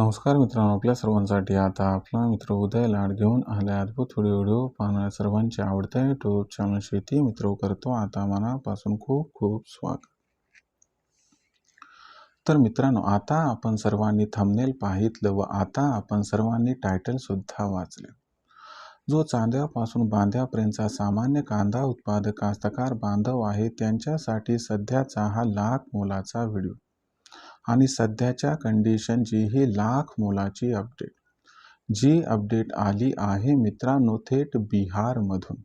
नमस्कार मित्रांनो आपल्या सर्वांसाठी आता आपला मित्र उदय लाड घेऊन आले अद्भुत व्हिडिओ व्हिडिओ पाहणाऱ्या सर्वांचे आवडते युट्यूब चॅनल शेती मित्र करतो. आता मनापासून खूप खूप स्वागत. तर मित्रांनो आता आपण सर्वांनी थंबनेल पाहितलं व आता आपण सर्वांनी टायटल सुद्धा वाचले. जो चांद्यापासून बांध्यापर्यंतचा सामान्य कांदा उत्पादक कास्तकार बांधव आहे त्यांच्यासाठी सध्याचा हा लाख मोलाचा व्हिडिओ. आणि सध्याच्या कंडिशनची ही लाख मोलाची अपडेट जी अपडेट आली आहे मित्रांनो थेट बिहारमधून.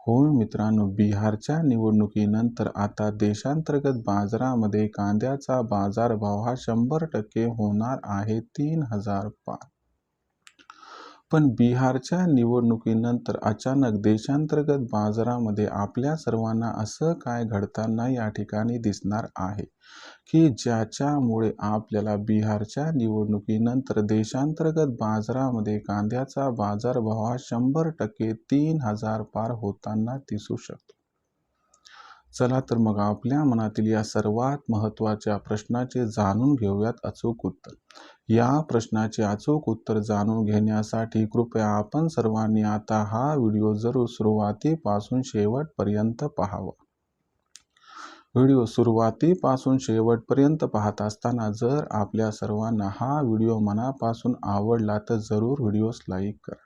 हो मित्रांनो बिहारच्या निवडणुकीनंतर आता देशांतर्गत बाजारामध्ये कांद्याचा बाजारभाव हा शंभर टक्के होणार आहे तीन हजार पाच. पण बिहारच्या निवडणुकीनंतर अचानक देशांतर्गत बाजारामध्ये आपल्या सर्वांना असं काय घडताना या ठिकाणी दिसणार आहे? की ज्याच्यामुळे आपल्याला बिहारच्या निवडणुकीनंतर देशांतर्गत बाजारामध्ये कांद्याचा बाजारभाव हा शंभर टक्के तीन हजार पार होताना दिसू शकतो? चला तर मग आपल्या मनातील या सर्वात महत्त्वाच्या प्रश्नाचे जाणून घेऊयात अचूक उत्तर. या प्रश्नाचे अचूक उत्तर जाणून घेण्यासाठी कृपया आपण सर्वांनी आता हा व्हिडिओ जरूर सुरुवातीपासून शेवटपर्यंत पाहावा. व्हिडिओ सुरुवातीपासून शेवटपर्यंत पाहत असताना जर आपल्या सर्वांना हा व्हिडिओ मनापासून आवडला तर जरूर व्हिडिओस लाईक करा.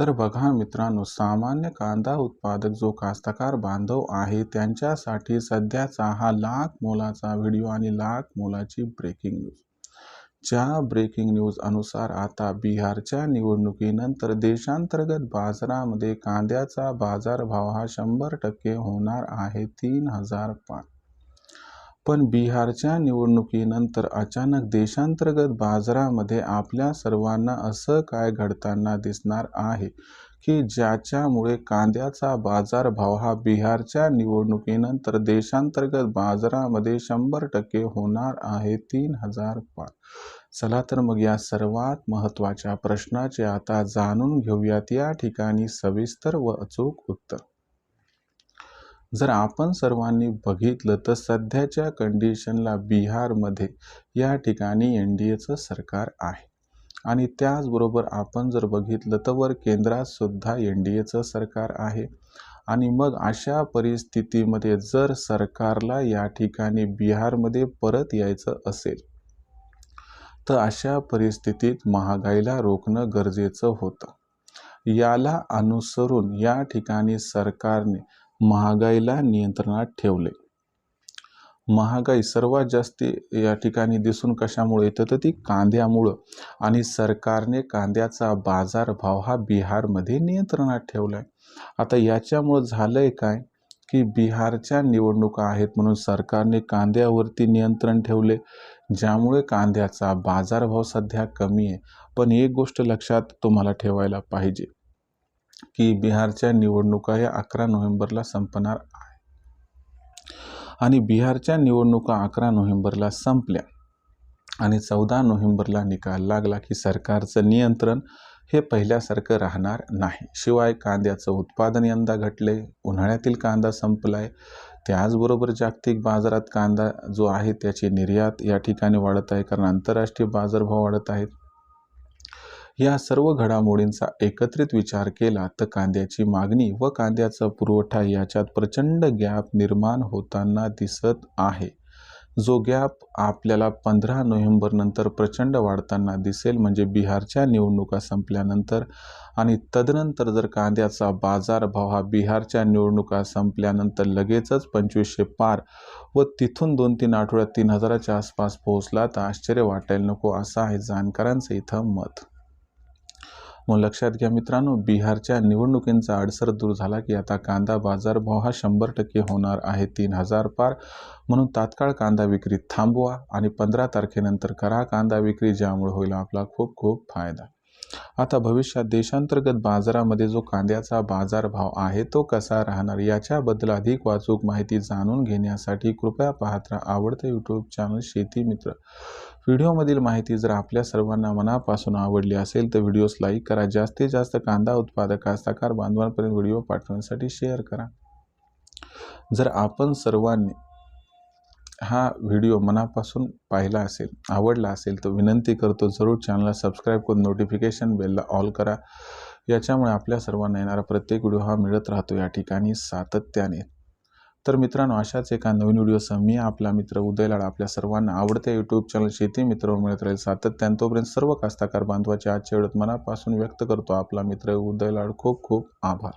तर बघा मित्रांनो सामान्य कांदा उत्पादक जो कास्तकार बांधव आहे त्यांच्यासाठी सध्याचा हा लाख मोलाचा व्हिडिओ आणि लाख मोलाची ब्रेकिंग न्यूज ज्या ब्रेकिंग न्यूज अनुसार आता बिहारच्या निवडणुकीनंतर देशांतर्गत बाजारामध्ये कांद्याचा बाजारभाव हा शंभर टक्के होणार आहे तीन हजार पाच. पण बिहारच्या निवडणुकीनंतर अचानक देशांतर्गत बाजारामध्ये आपल्या सर्वांना असं काय घडताना दिसणार आहे की ज्याच्यामुळे कांद्याचा बाजारभाव हा बिहारच्या निवडणुकीनंतर देशांतर्गत बाजारामध्ये शंभर टक्के होणार आहे तीन हजार पाच? चला तर मग या सर्वात महत्त्वाच्या प्रश्नाचे आता जाणून घेऊयात. या ठिकाणी सविस्तर व अचूक उत्तर. जर आपण सर्वांनी बघितलं तर सध्याच्या कंडिशनला बिहारमध्ये या ठिकाणी एन डी एचं सरकार आहे. आणि त्याचबरोबर आपण जर बघितलं तर वर केंद्रात सुद्धा एन डी एचं सरकार आहे. आणि मग अशा परिस्थितीमध्ये जर सरकारला या ठिकाणी बिहारमध्ये परत यायचं असेल तर अशा परिस्थितीत महागाईला रोखणं गरजेचं होतं. याला अनुसरून या ठिकाणी सरकारने महागाईला नियंत्रणात ठेवले. महागाई सर्वात जास्त या ठिकाणी दिसून कशामुळे येतं? तर ती कांद्यामुळं. आणि सरकारने कांद्याचा बाजारभाव हा बिहारमध्ये नियंत्रणात ठेवला आहे आता याच्यामुळं झालं आहे काय? की बिहारच्या निवडणुका आहेत म्हणून सरकारने कांद्यावरती नियंत्रण ठेवले ज्यामुळे कांद्याचा बाजारभाव सध्या कमी आहे. पण एक गोष्ट लक्षात तुम्हाला ठेवायला पाहिजे. की बिहारच्या निवडणुका या अकरा नोव्हेंबरला संपणार आहे. आणि बिहारच्या निवडणुका अकरा नोव्हेंबरला संपल्या आणि चौदा नोव्हेंबरला निकाल लागला की सरकारचं नियंत्रण हे पहिल्यासारखं राहणार नाही. शिवाय कांद्याचं उत्पादन यंदा घटले उन्हाळ्यातील कांदा संपलाय. त्याचबरोबर जागतिक बाजारात कांदा जो आहे त्याची निर्यात या ठिकाणी वाढत आहे कारण आंतरराष्ट्रीय बाजारभाव वाढत आहेत. या सर्व घडामोडींचा एकत्रित विचार केला तर कांद्याची मागणी व कांद्याचा पुरवठा याच्यात प्रचंड गॅप निर्माण होताना दिसत आहे. जो गॅप आपल्याला पंधरा नोव्हेंबरनंतर प्रचंड वाढताना दिसेल म्हणजे बिहारच्या निवडणुका संपल्यानंतर. आणि तदनंतर जर कांद्याचा बाजारभाव हा बिहारच्या निवडणुका संपल्यानंतर लगेचच पंचवीसशे पार व तिथून दोन तीन आठवड्यात तीन हजाराच्या आसपास पोहोचला तर आश्चर्य वाटायला नको असं आहे जाणकारांचं इथं मत. मग लक्षात घ्या मित्रांनो बिहारच्या निवडणुकींचा अडसर दूर झाला की आता कांदा बाजारभाव हा शंभर टक्के होणार आहे तीन हजार पार. म्हणून तात्काळ कांदा विक्री थांबवा आणि पंधरा तारखेनंतर करा कांदा विक्री ज्यामुळे होईल आपला खूप खूप फायदा. आता भविष्यात देशांतर्गत बाजारामध्ये जो कांद्याचा बाजारभाव आहे तो कसा राहणार याच्याबद्दल अधिक वाचूक माहिती जाणून घेण्यासाठी कृपया पाहत राहा आवडतं यूट्यूब चॅनल शेती मित्र. व्हिडिओमधील माहिती जर आपल्या सर्वांना मनापासून आवडली असेल तर व्हिडिओस लाईक करा जास्तीत जास्त कांदा उत्पादक कास्तकार बांधवांपर्यंत व्हिडिओ पाठवण्यासाठी शेअर करा. जर आपण सर्वांनी हा व्हिडिओ मनापासून पाहिला असेल आवडला असेल तर विनंती करतो जरूर चॅनलला सबस्क्राईब करून नोटिफिकेशन बेलला ऑल करा. याच्यामुळे आपल्या सर्वांना येणारा प्रत्येक व्हिडिओ हा मिळत राहतो या ठिकाणी सातत्याने. तर मित्रांनो अशाच एका नवीन व्हिडिओसह मी आपला मित्र उदय लाड आपल्या सर्वांना आवडत्या यूट्यूब चॅनल शेती मित्र मिळत राहील सातत्याने. तोपर्यंत सर्व कास्ताकार बांधवाच्या आजच्या व्हिडिओत मनापासून व्यक्त करतो आपला मित्र उदय लाड. खूप खूप आभार.